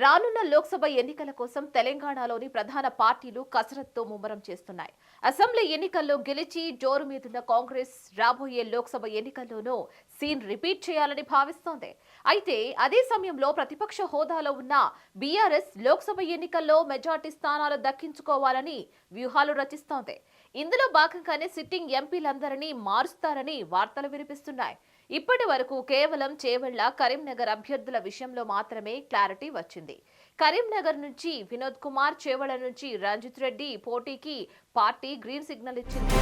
రానున్న లోక్సభ ఎన్నికల కోసం తెలంగాణలోని ప్రధాన పార్టీలు కసరత్తో ముమ్మరం చేస్తున్నాయి. అసెంబ్లీ ఎన్నికల్లో గెలిచి జోరు మీదున్న కాంగ్రెస్ రాబోయే లోక్సభ ఎన్నికల్లోనూ సీన్ రిపీట్ చేయాలని భావిస్తోంది. అయితే అదే సమయంలో ప్రతిపక్ష హోదాలో ఉన్న బీఆర్ఎస్ లోక్సభ ఎన్నికల్లో మెజార్టీ స్థానాలు దక్కించుకోవాలని వ్యూహాలు రచిస్తోంది. ఇందులో భాగంగానే సిట్టింగ్ ఎంపీలందరినీ మారుస్తారని వార్తలు వినిపిస్తున్నాయి. ఇప్పటి వరకు కేవలం చేవెళ్ళ కరీంనగర్ అభ్యర్థుల విషయంలో మాత్రమే క్లారిటీ వచ్చింది. కరీంనగర్ నుంచి వినోద్ కుమార్ చేవెళ్ళ నుంచి రంజిత్ రెడ్డి పోటీకి పార్టీ గ్రీన్ సిగ్నల్ ఇచ్చింది.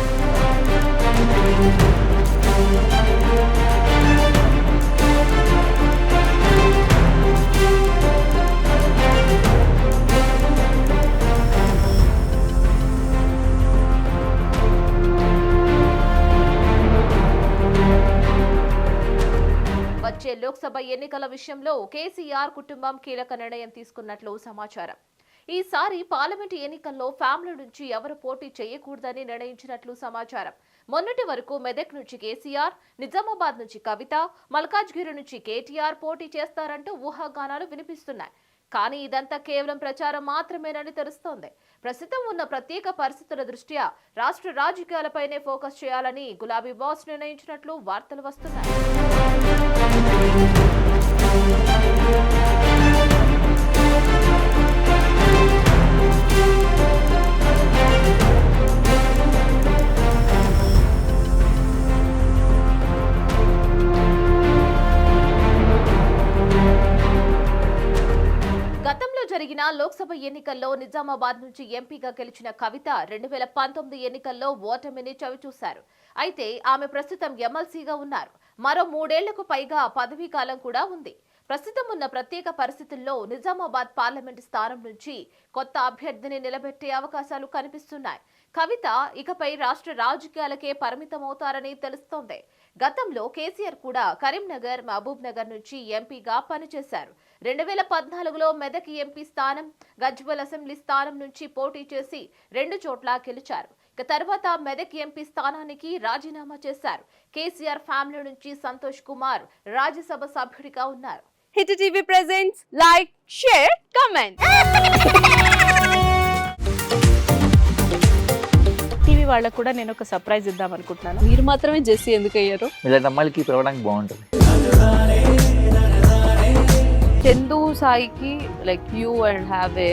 వచ్చే లోక్సభ ఎన్నికల విషయంలో కేసీఆర్ కుటుంబం కీలక నిర్ణయం తీసుకున్నట్లు సమాచారం. ఈసారి పార్లమెంటు ఎన్నికల్లో ఫ్యామిలీ నుంచి ఎవరు పోటీ చేయకూడదని నిర్ణయించినట్లు సమాచారం. మొన్నటి వరకు మెదక్ నుంచి కేసీఆర్ నిజామాబాద్ నుంచి కవిత మల్కాజ్గిరి నుంచి కేటీఆర్ పోటీ చేస్తారంటూ ఊహాగానాలు వినిపిస్తున్నాయి. కానీ ఇదంతా కేవలం ప్రచారం మాత్రమేనని తెలుస్తోంది. ప్రస్తుతం ఉన్న ప్రత్యేక పరిస్థితుల దృష్ట్యా రాష్ట్ర రాజకీయాలపైనే ఫోకస్ చేయాలని గులాబీ బాస్ నిర్ణయించినట్లు వార్తలు వస్తున్నాయి. గతంలో జరిగిన లోక్సభ ఎన్నికల్లో నిజామాబాద్ నుంచి ఎంపీగా గెలిచిన కవిత రెండు వేల పంతొమ్మిది ఎన్నికల్లో ఓటమిని చవిచూశారు. అయితే ఆమె ప్రస్తుతం ఎమ్మెల్సీగా ఉన్నారు. మరో మూడేళ్ళకు పైగా పదవీ కాలం కూడా ఉంది. ప్రస్తుతం ఉన్న ప్రత్యేక పరిస్థితుల్లో నిజామాబాద్ పార్లమెంటు స్థానం నుంచి కొత్త అభ్యర్థిని నిలబెట్టే అవకాశాలు కనిపిస్తున్నాయి. కవిత ఇకపై రాష్ట్ర రాజకీయాలకే పరిమితమవుతారని తెలుస్తోంది. గతంలో కేసీఆర్ కూడా కరీంనగర్ మహబూబ్ నగర్ నుంచి ఎంపీగా పనిచేశారు. రెండు వేల పద్నాలుగులో మెదక్ ఎంపీ స్థానం గజ్వల్ అసెంబ్లీ స్థానం నుంచి పోటీ చేసి రెండు చోట్ల గెలిచారు. ఇక తర్వాత మెదక్ ఎంపీ స్థానానికి రాజీనామా చేశారు. కేసీఆర్ ఫ్యామిలీ నుంచి సంతోష్ కుమార్ రాజ్యసభ సభ్యుడిగా ఉన్నారు. Hit TV presents like share comment. TV వాళ్ళకు కూడా నేను ఒక సర్ప్రైజ్ ఇద్దాం అనుకుంటున్నాను. మీరు మాత్రమే జెస్సీ ఎందుకు అయ్యారు ఇలాంటి అమ్మాయిలకి పిలవడానికి బాగుంటుంది. చందు సాయికి like you and have a